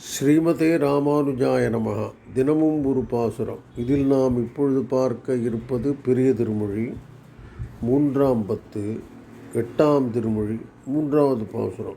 ஸ்ரீமதே ராமானுஜாய நமகா தினமும் ஒரு பாசுரம். இதில் நாம் இப்பொழுது பார்க்க இருப்பது பெரிய திருமொழி மூன்றாம் பத்து எட்டாம் திருமொழி மூன்றாவது பாசுரம்.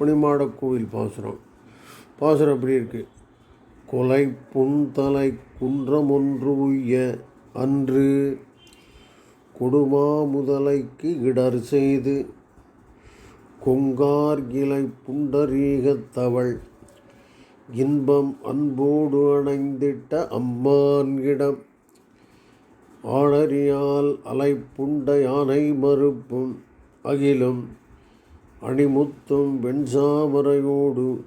மணிமாடக் கோவில் பாசுரம். பாசுரம் எப்படி இருக்கு? கொலை புன்தலை குன்றம் ஒன்று உய்ய அன்று கொடுமா முதலைக்கு இடர் செய்து கொங்கார் இலை புண்டரீகத்தவள் இன்பம் அன்போடு அணைந்திட்ட அம்மான்கிடம் ஆளறியால் அலைப்புண்ட யானை மறுப்பும் அகிலும் அணிமுத்தும் வெண்சாமரையோடு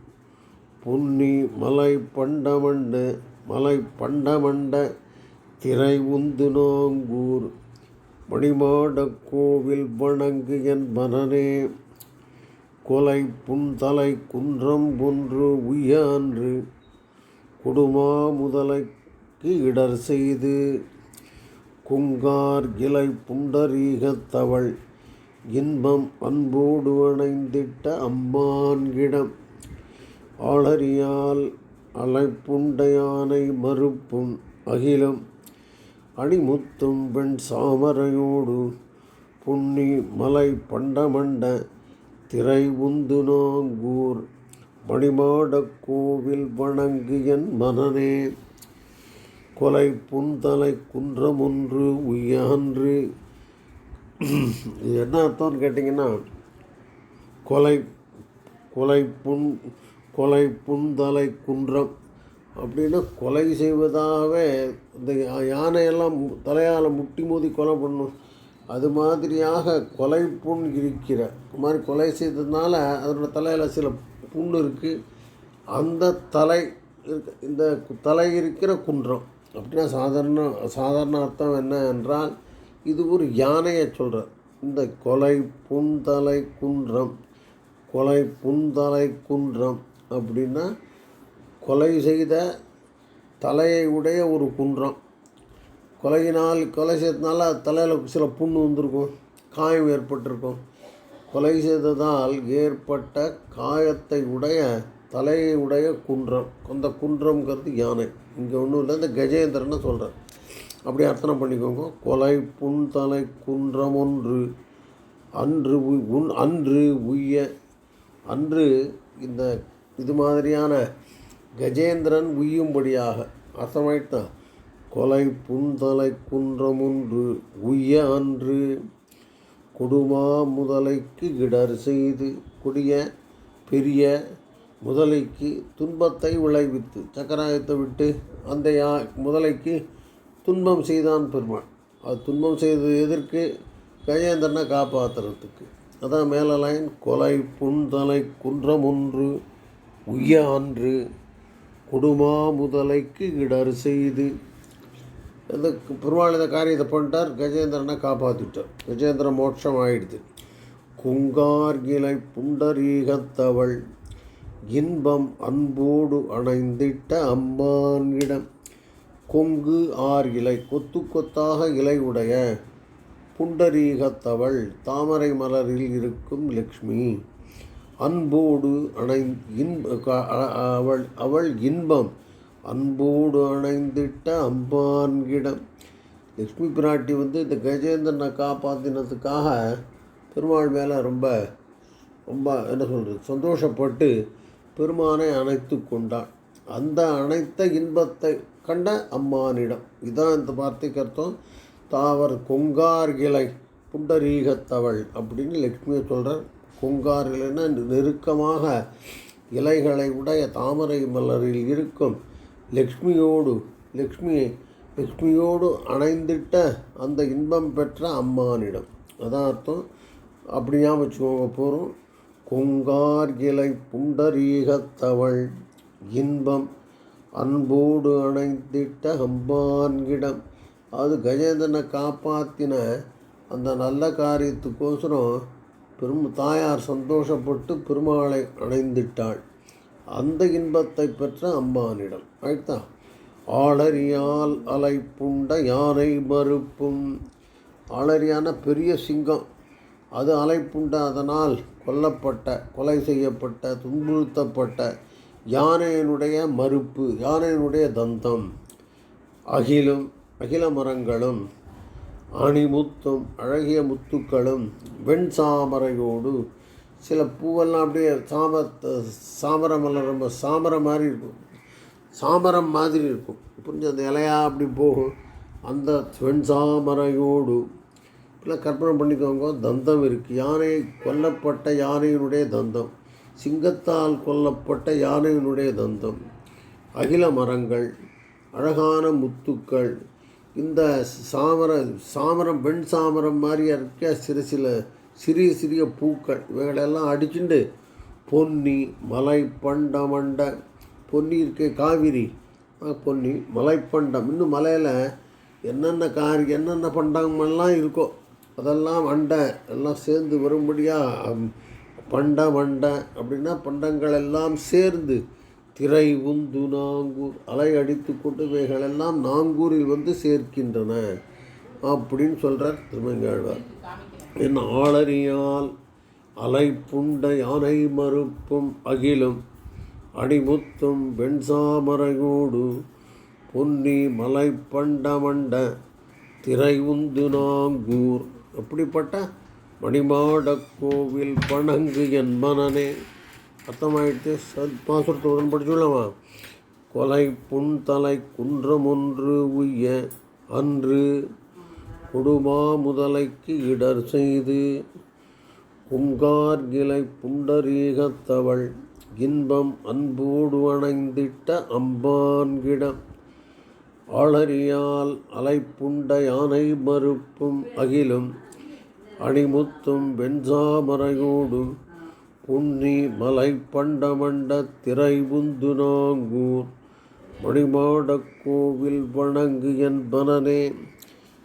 பொன்னி மலை பண்டமண்ட மலை பண்டமண்ட திரை உந்து நாங்கூர். மணிமாடக் கோவில் வணங்கு என் மனநே கொலை புன்தலை குன்றம் ஒன்று உயான்று கொடுமா முதலைக்கு இடர் செய்து. குங்கார் இலை புண்டரீகத்தவள் இன்பம் அன்போடு அணைந்திட்ட அம்மான்கிடம் ஆளறியால் அலைப்புண்ட யானை மறுப்பும் அகிலம். அணிமுத்தும் பெண் சாமரையோடு புன்னி மலை பண்டமண்ட திரை உந்து நாங்கூர் மணிமாடக் கோவில் வணங்கு என் மனனே கொலை புன்தலை குன்றமொன்று உயன்று இது என்ன அர்த்தம்னு கேட்டிங்கன்னா கொலை கொலை புண் கொலை புன்தலை குன்றம் அப்படின்னா கொலை செய்வதாகவே இந்த யானையெல்லாம் தலையால் முட்டி மோதி கொலை பண்ணும் அது மாதிரியாக கொலை புண் இருக்கிற இது மாதிரி கொலை செய்ததுனால அதனோட தலையில் சில புண் இருக்குது அந்த தலை இருக்க இந்த தலை இருக்கிற குன்றம். அப்படின்னா சாதாரண சாதாரண அர்த்தம் என்ன என்றால் இது ஒரு யானையை சொல்கிற இந்த கொலை புன்தலை குன்றம் கொலை புன்தலை குன்றம் அப்படின்னா கொலை செய்த தலையை உடைய ஒரு குன்றம். கொலையினால் கொலை செய்யறதுனால தலையில் சில புண்ணு வந்திருக்கும் காயம் ஏற்பட்டிருக்கும். கொலை செய்ததால் ஏற்பட்ட காயத்தை உடைய தலையை உடைய குன்றம் அந்த குன்றம்ங்கிறது யானை. இங்கே ஒன்றும் இல்லை இந்த கஜேந்திரன்னு சொல்கிறேன் அப்படி அர்த்தனை பண்ணிக்கோங்க. கொலை புன்தலை குன்றம் ஒன்று. அன்று உன் அன்று உய்ய அன்று இந்த இது மாதிரியான கஜேந்திரன் உய்யும்படியாக அர்த்தமாயிட்டான் கொலை புன்தலை குன்றமுன்று உய்ய அன்று கொடுமா முதலைக்கு இடர் செய்து கொடிய பெரிய முதலைக்கு துன்பத்தை விளைவித்து சக்கராயத்தை விட்டு அந்த யா முதலைக்கு துன்பம் செய்தான் பெருமாள். அது துன்பம் செய்தது எதற்கு? கஜேந்திரனை காப்பாற்றுறதுக்கு அதான் மேல லைன் கொலை புன்தலை குன்றம் ஒன்று உய்ய அன்று கொடுமா முதலைக்கு இடர் செய்து இந்த பெருமாள் இந்த காரியத்தை பண்ணிட்டார் கஜேந்திரனை காப்பாற்றிட்டார் கஜேந்திர மோட்சம் ஆயிடுது குங்கார்கிளை புண்டரீகத்தவள் இன்பம் அன்போடு அணைந்திட்ட அம்மானிடம் கொங்கு ஆர் இலை கொத்து கொத்தாக இலை உடைய புண்டரீகத்தவள் தாமரை மலரில் இருக்கும் லக்ஷ்மி அன்போடு அணை இன்ப அவள் அவள் இன்பம் அன்போடு அணைந்திட்ட அம்பான்கிடம் லக்ஷ்மி பிராட்டி வந்து இந்த கஜேந்திரனை காப்பாற்றினதுக்காக பெருமாள் மேலே ரொம்ப ரொம்ப என்ன சொல்கிறது சந்தோஷப்பட்டு பெருமானை அணைத்து கொண்டான். அந்த அனைத்த இன்பத்தை கண்ட அம்மானிடம் இதான் இந்த வார்த்தைக்கு அர்த்தம் தாவர் கொங்கார் கிளை புண்டரீகத்தவள் அப்படின்னு லக்ஷ்மியை சொல்கிறார் கொங்கார் இலைன்னா நெருக்கமாக இலைகளை உடைய தாமரை மலரில் இருக்கும் லக்ஷ்மியோடு லக்ஷ்மியை லக்ஷ்மியோடு அணைந்திட்ட அந்த இன்பம் பெற்ற அம்மானிடம். அதான் அர்த்தம். அப்படி ஞாபகம் வச்சுக்கோங்க போகிறோம் கொங்கார் இலை புண்டரீகத்தவள் இன்பம் அன்போடு அணைந்திட்ட அம்பான்கிடம் அது கஜேந்திரனை காப்பாற்றின அந்த நல்ல காரியத்துக்கோசரம் பெரும் தாயார் சந்தோஷப்பட்டு பெருமாளை அணைந்திட்டாள். அந்த இன்பத்தை பெற்ற அம்மானிடம். ஆயிட்டா ஆளறியால் அலைப்புண்ட யானை மறுப்பும். ஆளறியான பெரிய சிங்கம். அது அலைப்புண்ட அதனால் கொல்லப்பட்ட கொலை செய்யப்பட்ட துன்புறுத்தப்பட்ட யானையினுடைய மறுப்பு யானையினுடைய தந்தம். அகிலும் அகில மரங்களும் அணிமுத்தும் அழகிய முத்துக்களும் வெண் சாமரையோடு சில பூவெல்லாம் அப்படியே சாம சாமரமெல்லாம் ரொம்ப சாமரம் மாதிரி இருக்கும். சாமரம் மாதிரி இருக்கும். புரிஞ்சு? அந்த இலையா அப்படி போகும். அந்த வெண் சாமரையோடு இப்பெல்லாம் கற்பனை பண்ணிக்கோங்க. தந்தம் இருக்குது யானை கொல்லப்பட்ட யானையினுடைய தந்தம். சிங்கத்தால் கொல்லப்பட்ட யானையினுடைய தந்தம். அகில மரங்கள் அழகான முத்துக்கள். இந்த சாமர சாமரம் வெண் சாமரம் மாதிரி இருக்க சிறு சில சிறிய சிறிய பூக்கள் இவைகளெல்லாம் அடிச்சுண்டு பொன்னி மலை பண்டமண்ட பொன்னி இருக்கு காவிரி. பொன்னி மலைப்பண்டம். இன்னும் மலையில் என்னென்ன காரி என்னென்ன பண்டமெல்லாம் இருக்கோ அதெல்லாம் அண்டை எல்லாம் சேர்ந்து வரும்படியாக பண்ட மண்டை அப்படின்னா பண்டங்கள் எல்லாம் சேர்ந்து திரை உந்து நாங்கூர் அலை அடித்து கொண்டு இவைகளெல்லாம் நாங்கூரில் வந்து சேர்க்கின்றன. அப்படின்னு சொல்கிறார் திருமங்காழ்வார் என் ஆளறியால் அலைப்புண்ட யானை மறுப்பும் அகிலும் அடிமுத்தும் வெண்சாமரையோடு பொன்னி மலை பண்டமண்ட திரை உந்து நாங்கூர். அப்படிப்பட்ட மணிமாட கோவில் பணங்கு என் மனனே. அர்த்தமாயிடுத்து சத் பாசுரத்தை உடன் படிச்சுள்ளவா கொலை புண்தலை குன்றமொன்று உய்ய அன்று கொடுமா முதலைக்கு இடர் செய்து புங்கார்கிளை புண்டரீகத்தவள் இன்பம் அன்போடு அணைந்திட்ட அம்பான்கிடம் ஆளறியால் அலைப்புண்ட யானை மறுப்பும் அகிலும் அணிமுத்தும் வெண்சாமரையோடு புன்னி மலை பண்டமண்ட திரை நாங்கூர் மணிமாடக் கோவில் வணங்கு என்